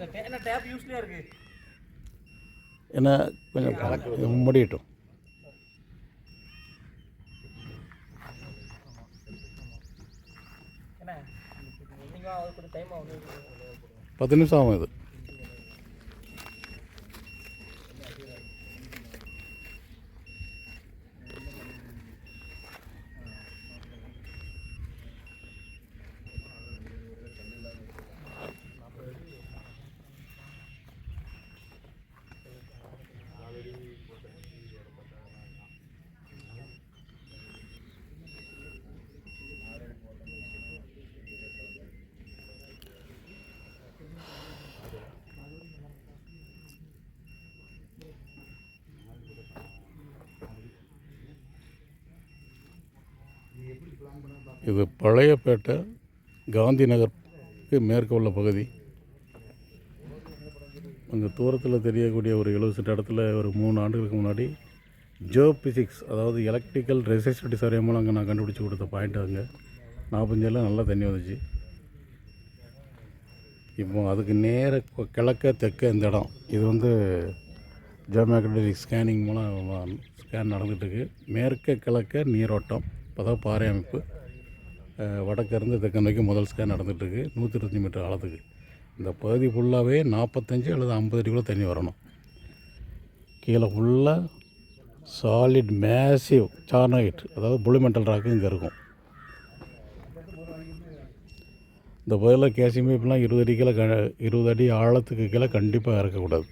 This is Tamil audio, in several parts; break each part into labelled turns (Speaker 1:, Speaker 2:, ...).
Speaker 1: என்ன டேப் யூஸ்லேயே இருக்கு
Speaker 2: ஏன்னா கொஞ்சம் முடியட்டும்
Speaker 1: என்ன நீங்கள் அது கொஞ்சம் டைம் ஆகும்
Speaker 2: பத்து நிமிஷம் ஆகும் இது இது பழையப்பேட்டை காந்தி நகருக்கு மேற்கு உள்ள பகுதி. அங்கே தூரத்தில் தெரியக்கூடிய ஒரு எழுபது சென்ட் இடத்துல ஒரு மூணு ஆண்டுகளுக்கு முன்னாடி ஜோ பிசிக்ஸ் அதாவது எலக்ட்ரிக்கல் ரெசிஸ்டிவிட்டி சர்வே மூலம் அங்கே நான் கண்டுபிடிச்சி கொடுத்த பாயிண்ட் அங்கே. நாற்பஞ்செல்லாம் நல்லா தண்ணி வந்துச்சு. இப்போ அதுக்கு நேர கிழக்க தெற்க இந்த இடம். இது வந்து ஜோமேக்னடிக் ஸ்கேனிங் மூலம் ஸ்கேன் நடந்துகிட்ருக்கு மேற்க கிழக்க நீரோட்டம். அதாவது பாறை அமைப்பு வடக்கிருந்து தெற்கு நோக்கி முதல் ஸ்கேன் நடந்துகிட்ருக்கு. நூற்றி இருபத்தஞ்சி மீட்டர் ஆழத்துக்கு. இந்த பகுதி ஃபுல்லாகவே நாற்பத்தஞ்சு அல்லது ஐம்பது அடிக்குள்ளே தண்ணி வரணும். கீழே ஃபுல்லாக சாலிட் மேசிவ் சார்னைட் அதாவது புளுமெண்டல் ராக்கு இங்கே இருக்கும். இந்த பகுதியில் கேசியமே இருபது அடி கீழே க இருபது அடி ஆழத்துக்கு கீழே கண்டிப்பாக இறக்கக்கூடாது.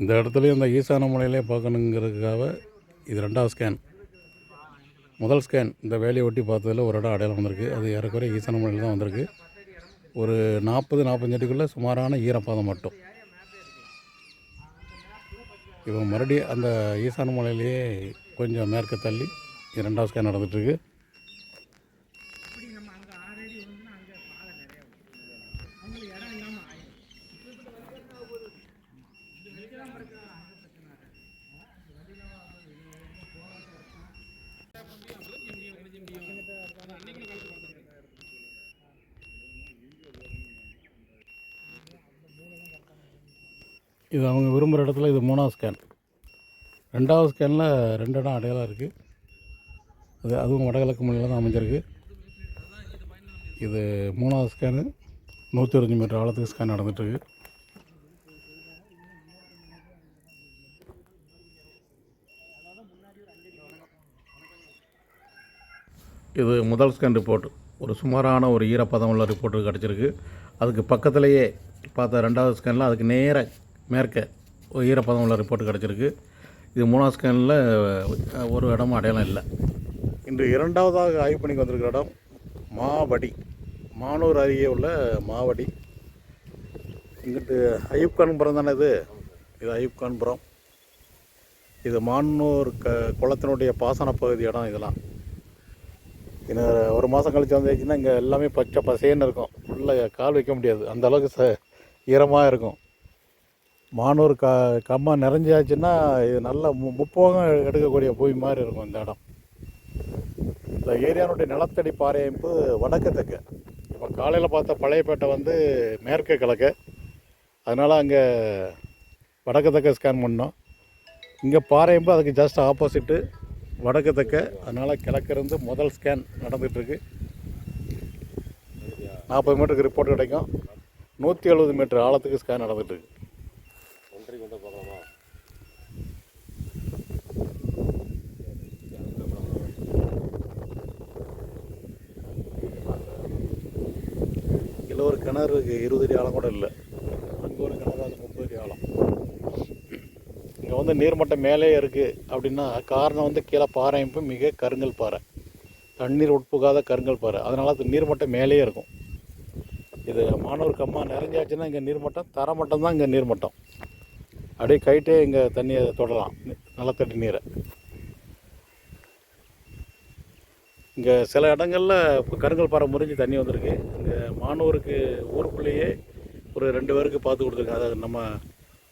Speaker 2: இந்த இடத்துலையும் இந்த ஈசான மலையிலே பார்க்கணுங்கிறதுக்காக இது ரெண்டாவது ஸ்கேன் முதல் ஸ்கேன் இந்த வேலையை ஒட்டி பார்த்ததில் ஒரு இடம் அடையாளம் வந்திருக்கு. அது ஏறக்குறைய ஈசான மலையில் தான் வந்திருக்கு. ஒரு நாற்பது நாற்பஞ்சடிக்குள்ளே சுமாரான ஈரப்பாதம் மட்டும். இப்போ மறுபடியும் அந்த ஈசான மலையிலேயே கொஞ்சம் மேற்க தள்ளி இரண்டாவது ரெண்டாவது ஸ்கேன் நடந்துகிட்ருக்கு இது அவங்க விரும்புகிற இடத்துல இது மூணாவது ஸ்கேன் ரெண்டாவது ஸ்கேனில் ரெண்டு இடம் அடையாளம் இருக்குது அது அதுவும் வடகிழக்கு மொழியில் தான் அமைஞ்சிருக்கு. இது மூணாவது ஸ்கேனு நூற்றி அஞ்சு மீட்டர் ஆழத்துக்கு ஸ்கேன் நடந்துகிட்ருக்கு இது முதல் ஸ்கேன் ரிப்போர்ட் ஒரு சுமாரான ஒரு ஈரப்பதம் உள்ள ரிப்போர்ட்டு கிடச்சிருக்கு. அதுக்கு பக்கத்துலேயே பார்த்த ரெண்டாவது ஸ்கேனில் அதுக்கு நேராக மேற்க ஈரப்பதம் உள்ள ரிப்போர்ட் கிடச்சிருக்கு. இது மூணாவது ஸ்கேனில் ஒரு இடமும் அடையாளம் இல்லை. இன்று இரண்டாவதாக ஆய்வு பண்ணிக்கு வந்திருக்கிற இடம் மாவடி. மானூர் அருகே உள்ள மாவடி. இங்கிட்டு அயூப்கான்புரம் தானே இது? இது அயூப்கான்புரம் இது மானூர் க குளத்தினுடைய பாசன பகுதி இடம் இதெல்லாம். இன்னும் ஒரு மாதம் கழிச்சு வந்துச்சுன்னா இங்கே எல்லாமே பச்சை பசேன்னு இருக்கும். உள்ளே கால் வைக்க முடியாது. அந்த அளவுக்கு ச ஈரமாக இருக்கும். மானூர் க கம்மா நிறைஞ்சாச்சுன்னா இது நல்ல மு முப்போகம் எடுக்கக்கூடிய பூமி மாதிரி இருக்கும் இந்த இடம். இந்த ஏரியானுடைய நிலத்தடி பாறை அமைப்பு வடக்கு தெற்கு இப்போ காலையில் பார்த்த பழையப்பேட்டை வந்து மேற்கு கிழக்கு. அதனால் அங்கே வடக்கு தெற்க ஸ்கேன் பண்ணோம். இங்கே பாறை அதுக்கு ஜஸ்ட் ஆப்போசிட்டு வடக்கு தெற்க அதனால் கிழக்கிருந்து முதல் ஸ்கேன் நடந்துகிட்ருக்கு நாற்பது மீட்டருக்கு ரிப்போர்ட் கிடைக்கும். நூற்றி எழுபது மீட்டர் ஆழத்துக்கு ஸ்கேன் நடந்துகிட்ருக்கு இதில் ஒரு கிணறு இருக்குது இருபது அடி ஆழம் கூட இல்லை. அங்கே ஒரு கிணறு அது முப்பது அடி ஆழம். இங்கே வந்து நீர்மட்டம் மேலே இருக்குது அப்படின்னா காரணம் வந்து கீழே பாறை மிக கருங்கல் பாறை. தண்ணீர் உட்புகாத கருங்கல் பாறை. அதனால் அது நீர்மட்டம் மேலேயே இருக்கும். இது மாணவர் கம்மா நிறைஞ்சாச்சுன்னா இங்கே நீர்மட்டம் தரமட்டம் தான் இங்கே நீர்மட்டம். அப்படியே கைட்டே இங்கே தண்ணியை தொடலாம் நிலத்தடி நீரை. இங்கே சில இடங்களில் இப்போ கருங்கல் பாறை முறிஞ்சு தண்ணி வந்திருக்கு. இங்கே மாணவருக்கு ஊருக்குள்ளேயே ஒரு ரெண்டு பேருக்கு பார்த்து கொடுத்துருக்காங்க. அதாவது நம்ம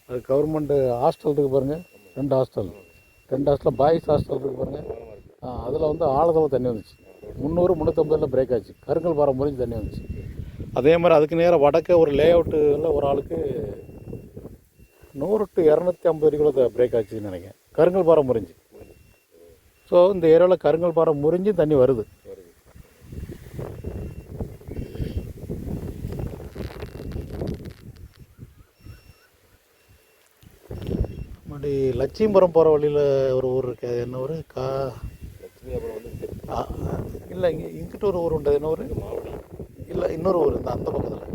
Speaker 2: அது கவர்மெண்ட்டு ஹாஸ்டல் இருக்குது பாருங்கள் ரெண்டு ஹாஸ்டல் ரெண்டு ஹாஸ்டலில் பாய்ஸ் ஹாஸ்டல் இருக்குது பாருங்கள் அதில் வந்து ஆழத்தில் தண்ணி வந்துச்சு. முந்நூறு முந்நூற்றம்பதில் பிரேக் ஆச்சு. கருங்கல் பாறை முறிஞ்சு தண்ணி வந்துச்சு. அதே மாதிரி அதுக்கு நேராக வடக்க ஒரு லே அவுட்டில் ஒரு ஆளுக்கு நூறு டு இரநூத்தி ஐம்பது வரைக்கும் பிரேக் ஆச்சுன்னு நினைக்கிறேன். கருங்கல் பாறை முறிஞ்சு. ஸோ இந்த ஏரியாவில் கருங்கல் பாறை முறிஞ்சு தண்ணி வருது. மறுபடி லட்சியபுரம் போகிற வழியில் ஒரு ஊர் இருக்கு. அது என்ன ஊர்? கா இல்லை இங்கே இங்கிட்ட ஒரு ஊர் உண்டு என்ன ஊர்? இல்லை இன்னொரு ஊர் இந்த அந்த பக்கத்தில்.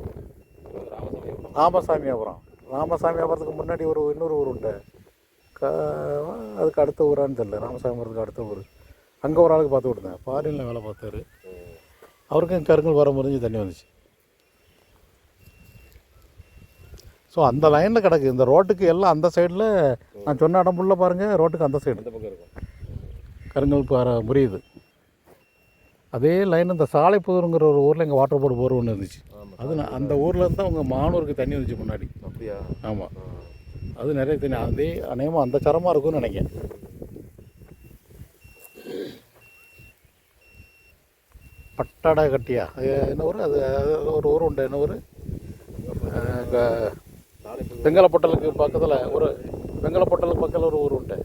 Speaker 2: ராமசாமியாபுரம். ராமசாமியாபுரத்துக்கு முன்னாடி ஒரு இன்னொரு ஊர் உண்டு கா அதுக்கு அடுத்த ஊரான்னு தெரியல. ராமசாமிபுரத்துக்கு அடுத்த ஊர். அங்கே ஒரு ஆளுக்கு பார்த்து கொடுத்தேன். ஃபாரினில் வேலை பார்த்தாரு. அவருக்கும் கருங்கல் வர முறிஞ்சு தண்ணி வந்துச்சு. ஸோ அந்த லைனில் கிடக்கு. இந்த ரோட்டுக்கு எல்லாம் அந்த சைடில் நான் சொன்ன இடம் ஃபுல்லாக பாருங்கள் ரோட்டுக்கு அந்த சைடு கருங்கல் பாறை முறியுது. அதே லைன் இந்த சாலைப்புதூருங்கிற ஒரு ஊரில் எங்கள் வாட்டர் போர்டு போர் ஒன்று இருந்துச்சு. அது அந்த ஊரில் இருந்தால் அவங்க மானூருக்கு தண்ணி வந்துச்சு முன்னாடி.
Speaker 3: அப்படியா?
Speaker 2: ஆமாம் அது நிறைய தண்ணி அதே அநேகமாக அந்த சரமாக இருக்கும்னு நினைக்கிறேன். பட்டாடா கட்டியா? அது என்ன ஊர்? அது ஒரு ஊர் உண்டு. என்ன ஊர்? வெங்கலப்பொட்டலுக்கு பக்கத்தில் ஒரு வெங்கலப்பொட்டலுக்கு பக்கத்தில் ஒரு ஊர் உண்டு.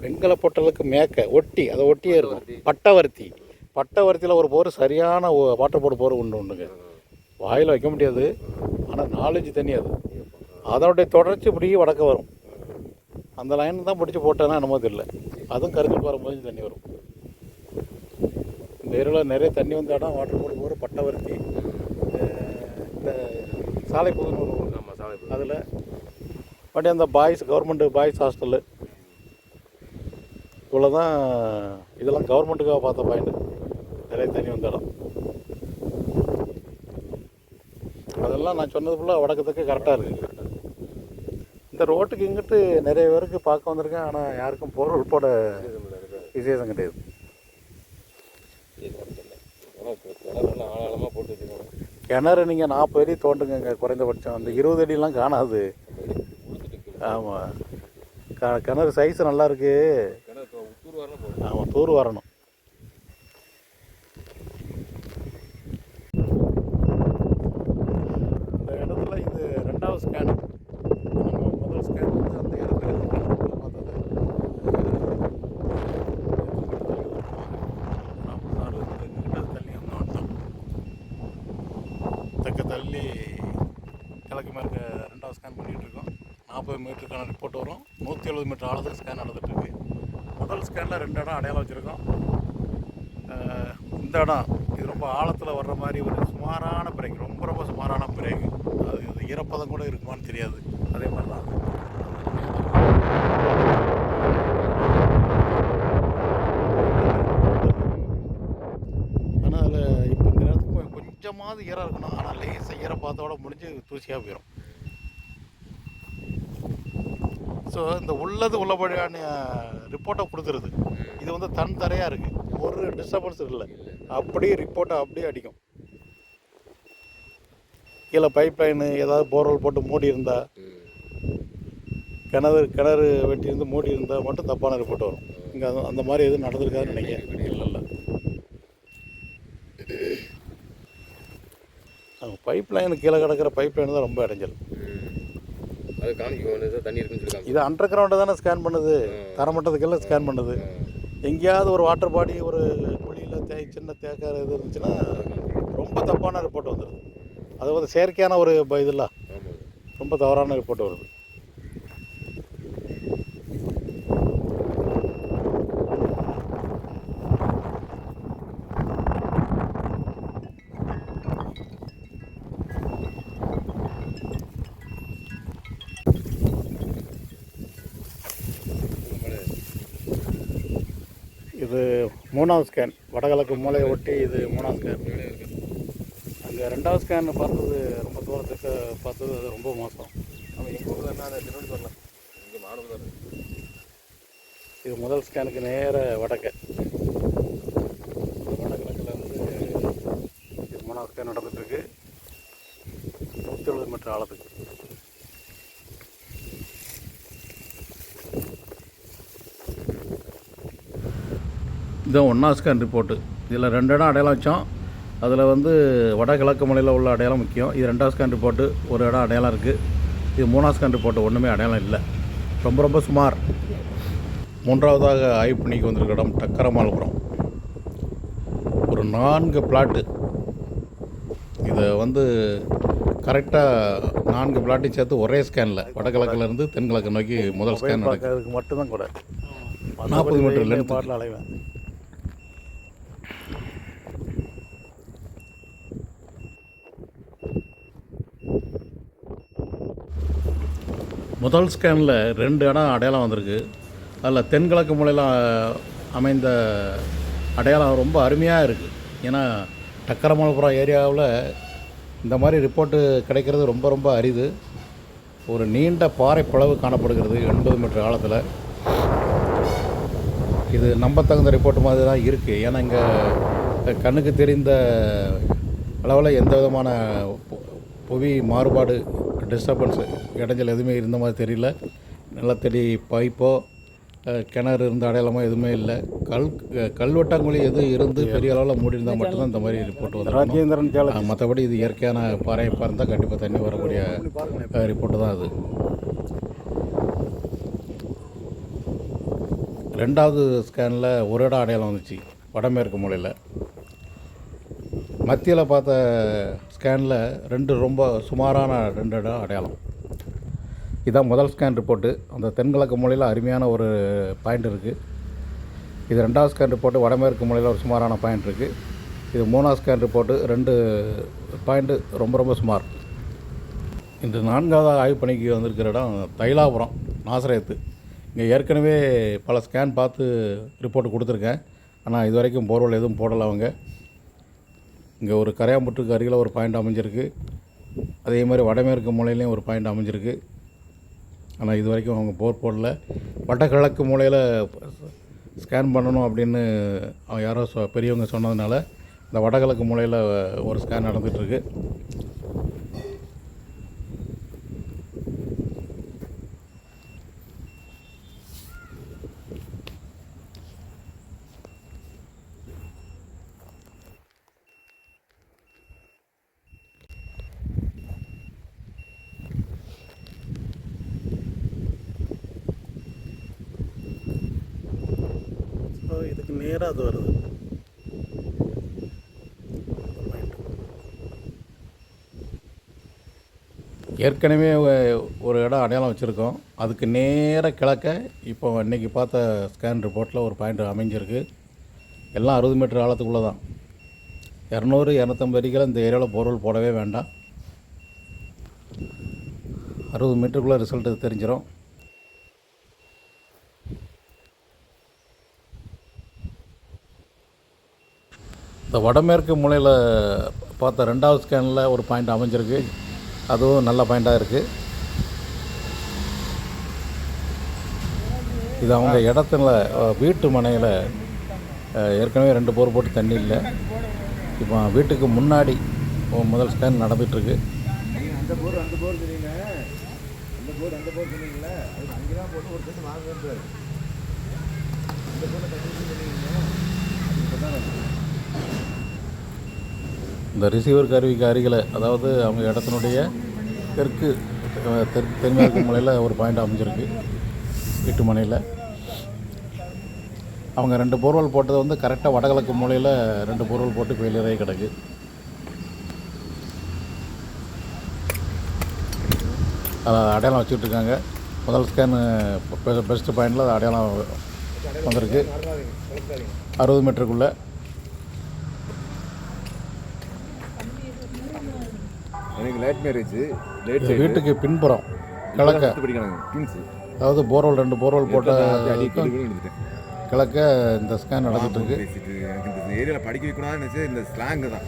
Speaker 2: வெங்கலப்பொட்டலுக்கு மேக்க ஒட்டி அதை ஒட்டியே இருக்கும். பட்டவர்த்தி. பட்டவர்த்தியில் ஒரு போர் சரியான ஒ- வாட்டர் போர்டு போர் உண்டு உண்டுங்க வாயில் வைக்க முடியாது. ஆனால் நாலஞ்சு தண்ணி அது. அதனுடைய தொடர்ச்சி இப்படி வடக்க வரும். அந்த லைன் தான் பிடிச்சி போட்டேன்னா என்னமோ தெரியல. அதுவும் பாறை மாதிரி தண்ணி வரும். இந்த ஏரியாவில் நிறைய தண்ணி வந்த இடம் வாட்டர் போர்டு போர் பட்டவர்த்தி இந்த சாலை ஒரு ஊர்.
Speaker 3: ஆமாம் சாலை
Speaker 2: அதில் மறுபடியும் அந்த பாய்ஸ் கவர்மெண்ட் பாய்ஸ் ஹாஸ்டலு இவ்வளோ தான் இதெல்லாம் கவர்மெண்ட்டுக்காக பார்த்த பாயிண்ட் நிறைய தண்ணி வந்த இடம். அதெல்லாம் நான் சொன்னது ஃபுல்லாக வடக்கத்துக்கு கரெக்டாக இருக்குது இந்த ரோட்டுக்கு இங்கிட்டு நிறைய பேருக்கு பார்க்க வந்திருக்கேன் ஆனால் யாருக்கும் பொருள் போட விசேஷம் கிடையாது. கிணறு நீங்கள் நாற்பது அடி தோண்டுங்க குறைந்தபட்சம். அந்த இருபது அடிலாம் காணாது. ஆமாம் க கிணறு சைஸ் நல்லா இருக்கு.
Speaker 3: கிணறு இப்போ உத்தூர் வரலாம் போதும்
Speaker 2: ஆமாம் தூர் வரணும் இந்த இடத்துல இது ரெண்டாவது ஸ்கேன் முதல் ஸ்கேன் வந்து அந்த இடத்துல இருந்து கணக்குல பார்த்தது நாற்பது அறுபது கிட்ட தள்ளி வந்து வந்தோம் தெற்க தள்ளி கிழக்கு மேற்க ரெண்டாவது ஸ்கேன் பண்ணிகிட்டு இருக்கோம் நாற்பது ரிப்போர்ட் வரும். நூற்றி எழுபது மீட்டர் ஆழத்தில் ஸ்கேன் நடந்துகிட்ருக்கு முதல் ஸ்கேனில் ரெண்டு இடம் அடையாளம் வச்சுருக்கோம். இந்த இடம் இது ரொம்ப ஆழத்தில் வர்ற மாதிரி ஒரு சுமாரான பிரேக் ரொம்ப ரொம்ப சுமாரான பிரேக் அது இது ஈரப்பதம் கூட இருக்குமான்னு தெரியாது. அதே மாதிரி தான் ஆனால் அதில் இப்போ இந்த நேரத்துக்கு கொஞ்சமாவது ஈரம் இருக்கணும். ஆனால் லேசாக ஈரப்பதத்தோட முடிஞ்சு தூசியாக போயிடும் ஸோ இந்த உள்ளது உள்ளபடியான ரிப்போர்ட்டை கொடுத்துருது இது வந்து தன் தரையாக இருக்குது ஒரு டிஸ்டர்பன்ஸ் இல்லை. அப்படியே ரிப்போர்ட்டை அப்படியே அடிக்கும். கீழே பைப் லைனு ஏதாவது போர்வெல் போட்டு மூடி இருந்தால் கிணறு கிணறு வெட்டி இருந்து மூடி இருந்தால் மட்டும் தப்பான ரிப்போர்ட் வரும். இங்கே அது அந்த மாதிரி எதுவும் நடந்திருக்காதுன்னு நினைக்கிறேன். இல்லை இல்லை. பைப் லைனு கீழே கிடக்கிற பைப் லைன் தான் ரொம்ப இடைஞ்சல்.
Speaker 3: அது வந்து தண்ணி இருக்குன்னு சொல்லி
Speaker 2: இது அண்டர் கிரவுண்டை தானே ஸ்கேன் பண்ணுது. தரமட்டத்துக்கெல்லாம் ஸ்கேன் பண்ணுது. எங்கேயாவது ஒரு வாட்டர் பாடி ஒரு குழியில் தே சின்ன தேக்கார இது இருந்துச்சுன்னா ரொம்ப தப்பான ரிப்போர்ட் வந்துடுது அது வந்து செயற்கையான ஒரு ப- இதுல.
Speaker 3: ஆமாம்
Speaker 2: ரொம்ப தவறான ரிப்போர்ட் வருது இது மூணாவது ஸ்கேன் வடகிழக்கு மூலையை ஒட்டி இது மூணாவது ஸ்கேன் அங்கே ரெண்டாவது ஸ்கேன் பார்த்தது ரொம்ப தூரத்துக்கு பார்த்தது அது ரொம்ப மோசம்.
Speaker 3: ஆமாம் எங்கள் ஊரில் என்ன? அந்த திருவண்ணி வரலாம் இங்கே மாணவர்
Speaker 2: இது முதல் ஸ்கேனுக்கு நேர வடக்கு. வடகிழக்கில் வந்து இது மூணாவது ஸ்கேன் நடந்துட்டுருக்கு நூற்றி எழுபது மீட்டர் ஆழத்துக்கு. இதுதான் ஒன்றாவது ஸ்கேன் ரிப்போர்ட்டு இதில் ரெண்டு இடம் அடையாளம் வச்சோம். அதில் வந்து வடகிழக்கு மலையில் உள்ள அடையாளம் முக்கியம். இது ரெண்டாவது ஸ்கேன் ரிப்போர்ட்டு ஒரு இடம் அடையாளம் இருக்குது இது மூணாவது ஸ்கேன் ரிப்போர்ட்டு ஒன்றுமே அடையாளம் இல்லை. ரொம்ப ரொம்ப சுமார். மூன்றாவதாக ஆய்வு பண்ணிக்கு வந்திருக்க இடம் டக்கரமாலபுரம். ஒரு நான்கு பிளாட்டு இதை வந்து கரெக்டாக நான்கு பிளாட்டையும் சேர்த்து ஒரே ஸ்கேனில் வடகிழக்குலேருந்து தென்கிழக்கு நோக்கி முதல் ஸ்கேன் நடக்குது.
Speaker 4: அதுக்கு மட்டும்தான் கூட.
Speaker 2: நாற்பது மீட்டர் லென்த் முதல் ஸ்கேனில் ரெண்டு இடம் அடையாளம் வந்திருக்கு. அதில் தென்கிழக்கு மூலையில் அமைந்த அடையாளம் ரொம்ப அருமையாக இருக்குது ஏன்னா டக்கரமலபுரம் ஏரியாவில் இந்த மாதிரி ரிப்போர்ட்டு கிடைக்கிறது ரொம்ப ரொம்ப அரிது. ஒரு நீண்ட பாறை பிளவு காணப்படுகிறது எண்பது மீட்டர் ஆழத்தில். இது நம்பத்தகுந்த ரிப்போர்ட் மாதிரி தான் இருக்குது ஏன்னா இங்கே கண்ணுக்கு தெரிந்த அளவில் எந்த விதமான புவி மாறுபாடு டிஸ்டர்பன்ஸு இடைஞ்சல் எதுவுமே இருந்த மாதிரி தெரியல. நிலத்தடி பைப்போ கிணறு இருந்த அடையாளமோ எதுவுமே இல்லை. கல் கல்வெட்டாங்குழி எதுவும் இருந்து பெரிய அளவில் மூடி இருந்தால் மட்டும்தான் இந்த மாதிரி ரிப்போர்ட் வந்து
Speaker 4: ராஜேந்திரன் ஜால
Speaker 2: மற்றபடி இது இயற்கையான பாறையப்பாக இருந்தால் கண்டிப்பாக தண்ணி வரக்கூடிய ரிப்போர்ட்டு தான் அது. ரெண்டாவது ஸ்கேனில் ஒரு இடம் அடையாளம் வந்துச்சு. வடமேற்கு மூலையில். மத்தியில் பார்த்த ஸ்கேனில் ரெண்டு ரொம்ப சுமாரான ரெண்டு இடம் அடையாளம். இதுதான் முதல் ஸ்கேன் ரிப்போர்ட்டு அந்த தென்கிழக்கு மூலையில் அருமையான ஒரு பாயிண்ட் இருக்குது இது ரெண்டாவது ஸ்கேன் ரிப்போர்ட்டு வடமேற்கு மூலையில் ஒரு சுமாரான பாயிண்ட் இருக்குது இது மூணாவது ஸ்கேன் ரிப்போர்ட்டு ரெண்டு பாயிண்ட்டு ரொம்ப ரொம்ப சுமார். இந்த நான்காவது ஆய்வு பணிக்கு வந்திருக்கிற இடம் தைலாபுரம் நாசரேத்து. இங்கே ஏற்கனவே பல ஸ்கேன் பார்த்து ரிப்போர்ட் கொடுத்துருக்கேன். ஆனால் இது வரைக்கும் போர்வெல் எதுவும் போடலை அவங்க. இங்கே ஒரு கரையாம்புட்டுக்கு அருகில் ஒரு பாயிண்ட் அமைஞ்சிருக்கு. அதே மாதிரி வடமேற்கு மூலையிலையும் ஒரு பாயிண்ட் அமைஞ்சிருக்கு. ஆனால் இது வரைக்கும் அவங்க போர் போடல. வடகிழக்கு மூலையில் ஸ்கேன் பண்ணணும் அப்படின்னு யாரோ சொ பெரியவங்க சொன்னதுனால இந்த வடகிழக்கு மூலையில் ஒரு ஸ்கேன் நடந்துகிட்ருக்கு
Speaker 4: ஸோ இதுக்கு நேராக அது வருது
Speaker 2: ஏற்கனவே ஒரு இடம் அடையாளம் வச்சுருக்கோம். அதுக்கு நேராக கிழக்க இப்போ இன்றைக்கி பார்த்த ஸ்கேன் ரிப்போர்ட்டில் ஒரு பாயிண்ட் அமைஞ்சிருக்கு. எல்லாம் அறுபது மீட்டர் ஆழத்துக்குள்ளே தான். இரநூறு இரநூத்தம்பது அடிக்கில் இந்த ஏரியாவில் போர்வெல் போடவே வேண்டாம். அறுபது மீட்டருக்குள்ளே ரிசல்ட்டு தெரிஞ்சிடும் இந்த வடமேற்கு மூலையில் பார்த்த ரெண்டாவது ஸ்கேனில் ஒரு பாயிண்ட் அமைஞ்சிருக்கு. அதுவும் நல்ல பாயிண்ட்டாக இருக்குது இது அவங்க இடத்துல வீட்டு மனையில் ஏற்கனவே ரெண்டு போர் போட்டு தண்ணி இல்லை. இப்போ வீட்டுக்கு முன்னாடி முதல் ஸ்கேன் நடந்துகிட்ருக்கு
Speaker 5: அந்த போர் அந்த போர் சொன்னீங்க. அந்த போர் அந்த போர் சொன்னீங்களே அது அங்கே தான் போட்டு ஒரு செட்டு வாங்குன்றாரு இந்த போர்ல தண்ணி சொன்னீங்க. இப்போ தான்
Speaker 2: இந்த ரிசீவர் கருவிக்கு அருகில் அதாவது அவங்க இடத்தினுடைய தெற்கு தெற்கு தென்மேற்கு மூலையில் ஒரு பாயிண்ட் அமைஞ்சிருக்கு. எட்டு மனையில். அவங்க ரெண்டு போர்வெல் போட்டது வந்து கரெக்டாக வடகிழக்கு மூலையில் ரெண்டு போர்வெல் போட்டு ஃபெயிலியரே கிடக்கு. அதை அடையாளம் வச்சுட்ருக்காங்க முதல் ஸ்கேனு பெஸ்ட்டு பாயிண்டில் அது அடையாளம் வந்திருக்கு. அறுபது மீட்டருக்குள்ளே
Speaker 5: எனக்கு லேட் மேரேஜ் லேட்
Speaker 2: வீட்டுக்கு பின்புறம் கிழக்க.
Speaker 5: படிக்கிறாங்க கிங்ஸ்
Speaker 2: அதாவது போர்வெல் ரெண்டு போர்வெல் போட்ட கிழக்க இந்த ஸ்கேன் நடந்துட்டு இருக்கு.
Speaker 5: இந்த ஏரியாவில் படிக்க வைக்கணும்னு நினச்சி இந்த ஸ்லாங்கு தான்.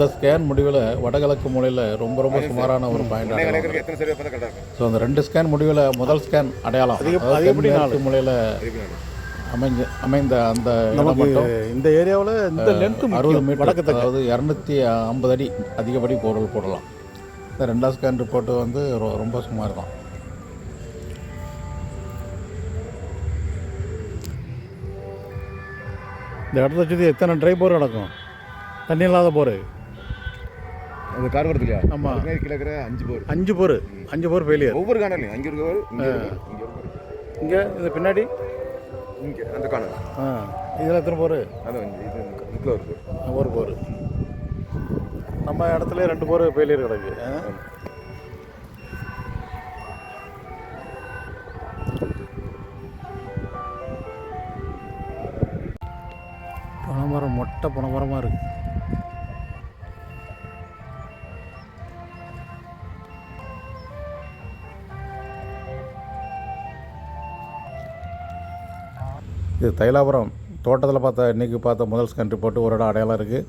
Speaker 2: அந்த ஸ்கேன் முடிவில் வடகிழக்கு மூலையில் ரொம்ப ரொம்ப சுமாரான ஒரு பாயிண்ட் அடையாளம் ஸோ அந்த ரெண்டு ஸ்கேன் முடிவில் முதல் ஸ்கேன் அடையாளம் நாலு? மூலையில் அமைஞ்ச அமைந்த அந்த
Speaker 4: இந்த ஏரியாவில் இந்த லென்த்து
Speaker 2: அறுபது மீட்டர் அதாவது இரநூத்தி ஐம்பது அடி அதிகப்படி பொருள் போடலாம். இந்த ரெண்டாவது ஸ்கேன் ரிப்போர்ட்டு வந்து ரொ- ரொம்ப சுமார் தான் இந்த இடத்த சுற்றி எத்தனை ட்ரை போர் நடக்கும் தண்ணி இல்லாத போர்
Speaker 5: அந்த கார்வரத்து இல்லையா
Speaker 2: ஆமா.
Speaker 5: அதுக்கு மேல கீழே இருக்கிற அஞ்சு போர்.
Speaker 2: அஞ்சு போர். அஞ்சு போர் ஃபெயிலியர்
Speaker 5: ஒவ்வொரு காணலையும் அங்கே இருக்க போர் இங்கே
Speaker 2: இது பின்னாடி?
Speaker 5: இங்கே அந்த காணல்
Speaker 2: ஆ. இதில் எத்தனை போர்?
Speaker 5: அதான் இங்க, இது முக்கில் இருக்கு.
Speaker 2: ஒரு போர். நம்ம இடத்துல ரெண்டு போர் ஃபெயிலியர் கிடக்கு? பனைமரம் மொட்டை பனைமரமாக இருக்கு. இது தைலாபுரம் தோட்டத்தில் பார்த்த இன்றைக்கி பார்த்த முதல் ஸ்கேன் ரிப்போர்ட்டு ஒரு இடம் அடையாளம் இருக்குது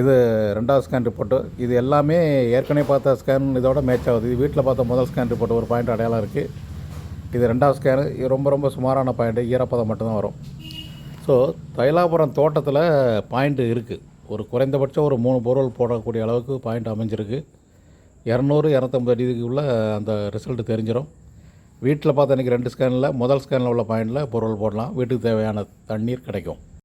Speaker 2: இது ரெண்டாவது ஸ்கேன் ரிப்போர்ட்டு இது எல்லாமே ஏற்கனவே பார்த்த ஸ்கேன் இதோட மேட்ச் ஆகுது. இது வீட்டில் பார்த்த முதல் ஸ்கேன் ரிப்போர்ட் ஒரு பாயிண்ட் அடையாளம் இருக்குது இது ரெண்டாவது ஸ்கேனு இது ரொம்ப ரொம்ப சுமாரான பாயிண்ட்டு ஈரப்பதம் மட்டும்தான் வரும். ஸோ தைலாபுரம் தோட்டத்தில் பாயிண்ட்டு இருக்குது ஒரு குறைந்தபட்சம் ஒரு மூணு பொருள் போடக்கூடிய அளவுக்கு பாயிண்ட் அமைஞ்சிருக்கு. இரநூறு இரநூத்தம்பது அடிக்குள்ளே அந்த ரிசல்ட்டு தெரிஞ்சிடும் வீட்டில் பார்த்தா எனக்கு ரெண்டு ஸ்கேனில் முதல் ஸ்கேனில் உள்ள பாயிண்டில் பொருள் போடலாம். வீட்டுக்கு தேவையான தண்ணீர் கிடைக்கும்.